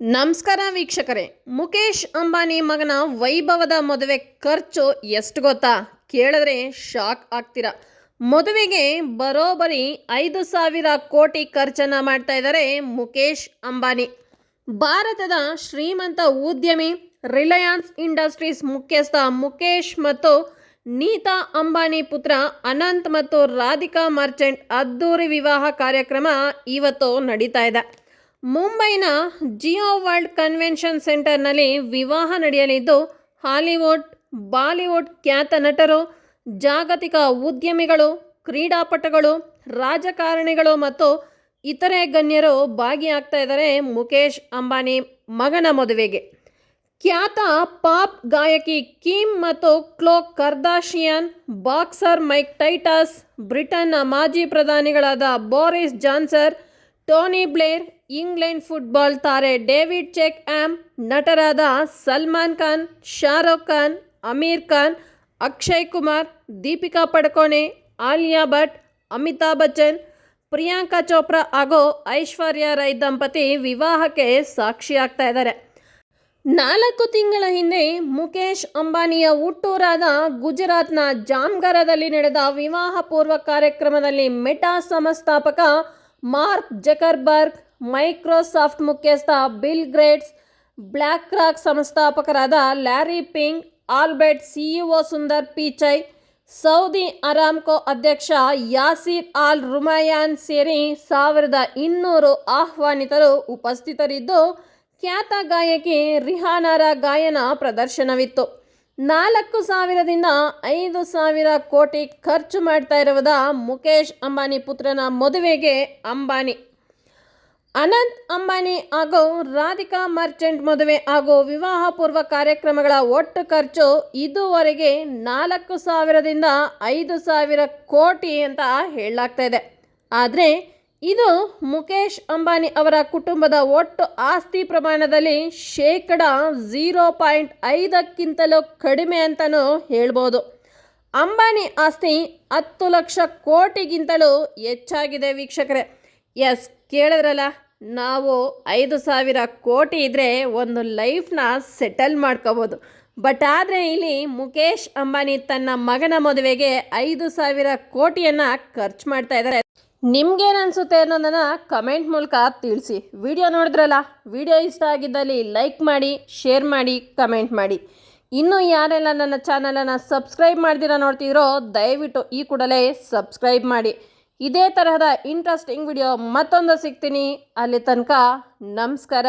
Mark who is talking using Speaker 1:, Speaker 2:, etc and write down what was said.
Speaker 1: ನಮಸ್ಕಾರ ವೀಕ್ಷಕರೇ. ಮುಕೇಶ್ ಅಂಬಾನಿ ಮಗನ ವೈಭವದ ಮದುವೆ ಖರ್ಚು ಎಷ್ಟು ಗೊತ್ತಾ? ಕೇಳಿದ್ರೆ ಶಾಕ್ ಆಗ್ತೀರಾ. ಮದುವೆಗೆ ಬರೋಬ್ಬರಿ ಐದು ಸಾವಿರ ಕೋಟಿ ಖರ್ಚನ್ನು ಮಾಡ್ತಾ ಇದ್ದಾರೆ ಮುಕೇಶ್ ಅಂಬಾನಿ. ಭಾರತದ ಶ್ರೀಮಂತ ಉದ್ಯಮಿ, ರಿಲಯನ್ಸ್ ಇಂಡಸ್ಟ್ರೀಸ್ ಮುಖ್ಯಸ್ಥ ಮುಕೇಶ್ ಮತ್ತು ನೀತಾ ಅಂಬಾನಿ ಪುತ್ರ ಅನಂತ್ ಮತ್ತು ರಾಧಿಕಾ ಮರ್ಚೆಂಟ್ ಅದ್ದೂರಿ ವಿವಾಹ ಕಾರ್ಯಕ್ರಮ ಇವತ್ತು ನಡೀತಾ ಇದೆ. ಮುಂಬೈನ ಜಿಯೋ ವರ್ಲ್ಡ್ ಕನ್ವೆನ್ಷನ್ ಸೆಂಟರ್ನಲ್ಲಿ ವಿವಾಹ ನಡೆಯಲಿದ್ದು, ಹಾಲಿವುಡ್, ಬಾಲಿವುಡ್ ಖ್ಯಾತ ನಟರು, ಜಾಗತಿಕ ಉದ್ಯಮಿಗಳು, ಕ್ರೀಡಾಪಟುಗಳು, ರಾಜಕಾರಣಿಗಳು ಮತ್ತು ಇತರೆ ಗಣ್ಯರು ಭಾಗಿಯಾಗ್ತಾ ಇದ್ದಾರೆ ಮುಖೇಶ್ ಅಂಬಾನಿ ಮಗನ ಮದುವೆಗೆ. ಖ್ಯಾತ ಪಾಪ್ ಗಾಯಕಿ ಕಿಮ್ ಮತ್ತು Khloe Kardashian, boxer Mike Titus, ಬ್ರಿಟನ್ನ ಮಾಜಿ ಪ್ರಧಾನಿಗಳಾದ Boris Johnson Tony Blair, England football ತಾರೆ ಡೇವಿಡ್ ಚೆಕ್ ಆಮ್, ನಟರಾದ ಸಲ್ಮಾನ್ ಖಾನ್, ಶಾರುಖ್ ಖಾನ್, ಅಮೀರ್ ಖಾನ್, ಅಕ್ಷಯ್ ಕುಮಾರ್, ದೀಪಿಕಾ ಪಡ್ಕೋಣೆ, ಆಲಿಯಾ ಭಟ್, ಅಮಿತಾಬ್ ಬಚ್ಚನ್, ಪ್ರಿಯಾಂಕಾ ಚೋಪ್ರಾ ಹಾಗೂ ಐಶ್ವರ್ಯ ರೈ ದಂಪತಿ ವಿವಾಹಕ್ಕೆ ಸಾಕ್ಷಿಯಾಗ್ತಾ ಇದ್ದಾರೆ. ನಾಲ್ಕು ತಿಂಗಳ ಹಿಂದೆ ಮುಕೇಶ್ ಅಂಬಾನಿಯ ಹುಟ್ಟೂರಾದ ಗುಜರಾತ್ನ ಜಾಮ್ಗರದಲ್ಲಿ ನಡೆದ ವಿವಾಹ ಪೂರ್ವ ಕಾರ್ಯಕ್ರಮದಲ್ಲಿ ಮೆಟಾ ಸಂಸ್ಥಾಪಕ ಮಾರ್ಕ್ ಜಕರ್ಬರ್ಗ್, ಮೈಕ್ರೋಸಾಫ್ಟ್ ಮುಖ್ಯಸ್ಥ ಬಿಲ್ ಗ್ರೇಟ್ಸ್ ಬ್ಲ್ಯಾಕ್ ರಾಕ್ ಸಂಸ್ಥಾಪಕರಾದ Larry Fink, Alphabet CEO Sundar Pichai, Saudi Aramco ಅಧ್ಯಕ್ಷ ಯಾಸೀರ್ ಆಲ್ ರುಮಯಾನ್ ಸೇರಿ ಸಾವಿರದ ಇನ್ನೂರು ಆಹ್ವಾನಿತರು ಉಪಸ್ಥಿತರಿದ್ದು, ಖ್ಯಾತ ಗಾಯಕಿ ರಿಹಾನಾರ ಗಾಯನ ಪ್ರದರ್ಶನವಿತ್ತು. ನಾಲ್ಕು ಸಾವಿರದಿಂದ ಐದು ಸಾವಿರ ಕೋಟಿ ಖರ್ಚು ಮಾಡ್ತಾ ಇರುವುದ ಮುಕೇಶ್ ಅಂಬಾನಿ ಪುತ್ರನ ಮದುವೆಗೆ ಅಂಬಾನಿ. ಅನಂತ್ ಅಂಬಾನಿ ಹಾಗೂ ರಾಧಿಕಾ ಮರ್ಚೆಂಟ್ ಮದುವೆ ಹಾಗೂ ವಿವಾಹ ಪೂರ್ವ ಕಾರ್ಯಕ್ರಮಗಳ ಒಟ್ಟು ಖರ್ಚು ಇದುವರೆಗೆ ನಾಲ್ಕು ಸಾವಿರದಿಂದ ಐದು ಸಾವಿರ ಕೋಟಿ ಅಂತ ಹೇಳಲಾಗ್ತಾ ಇದೆ. ಆದರೆ ಇದು ಮುಕೇಶ್ ಅಂಬಾನಿ ಅವರ ಕುಟುಂಬದ ಒಟ್ಟು ಆಸ್ತಿ ಪ್ರಮಾಣದಲ್ಲಿ ಶೇಕಡ ಝೀರೋ ಪಾಯಿಂಟ್ ಐದಕ್ಕಿಂತಲೂ ಕಡಿಮೆ ಅಂತಲೂ ಹೇಳ್ಬೋದು. ಅಂಬಾನಿ ಆಸ್ತಿ ಹತ್ತು ಲಕ್ಷ ಕೋಟಿಗಿಂತಲೂ ಹೆಚ್ಚಾಗಿದೆ ವೀಕ್ಷಕರೇ. ಎಸ್, ಕೇಳಿದ್ರಲ್ಲ, ನಾವು ಐದು ಸಾವಿರ ಕೋಟಿ ಇದ್ದರೆ ಒಂದು ಲೈಫ್ನ ಸೆಟಲ್ ಮಾಡ್ಕೋಬೋದು. ಬಟ್ ಆದರೆ ಇಲ್ಲಿ ಮುಕೇಶ್ ಅಂಬಾನಿ ತನ್ನ ಮಗನ ಮದುವೆಗೆ ಐದು ಸಾವಿರ ಕೋಟಿಯನ್ನು ಖರ್ಚು ಮಾಡ್ತಾ ಇದ್ದಾರೆ. ನಿಮ್ಗೇನು ಅನಿಸುತ್ತೆ ಅನ್ನೋದನ್ನು ಕಮೆಂಟ್ ಮೂಲಕ ತಿಳಿಸಿ. ವಿಡಿಯೋ ನೋಡಿದ್ರಲ್ಲ, ವಿಡಿಯೋ ಇಷ್ಟ ಆಗಿದ್ದಲ್ಲಿ ಲೈಕ್ ಮಾಡಿ, ಶೇರ್ ಮಾಡಿ, ಕಮೆಂಟ್ ಮಾಡಿ. ಇನ್ನೂ ಯಾರೆಲ್ಲ ನನ್ನ ಚಾನಲನ್ನು ಸಬ್ಸ್ಕ್ರೈಬ್ ಮಾಡ್ದಿರ ನೋಡ್ತಿದ್ರೋ, ದಯವಿಟ್ಟು ಈ ಕೂಡಲೇ ಸಬ್ಸ್ಕ್ರೈಬ್ ಮಾಡಿ. ಇದೇ ತರಹದ ಇಂಟ್ರೆಸ್ಟಿಂಗ್ ವಿಡಿಯೋ ಮತ್ತೊಂದು ಸಿಗ್ತೀನಿ. ಅಲ್ಲಿ ತನಕ ನಮಸ್ಕಾರ.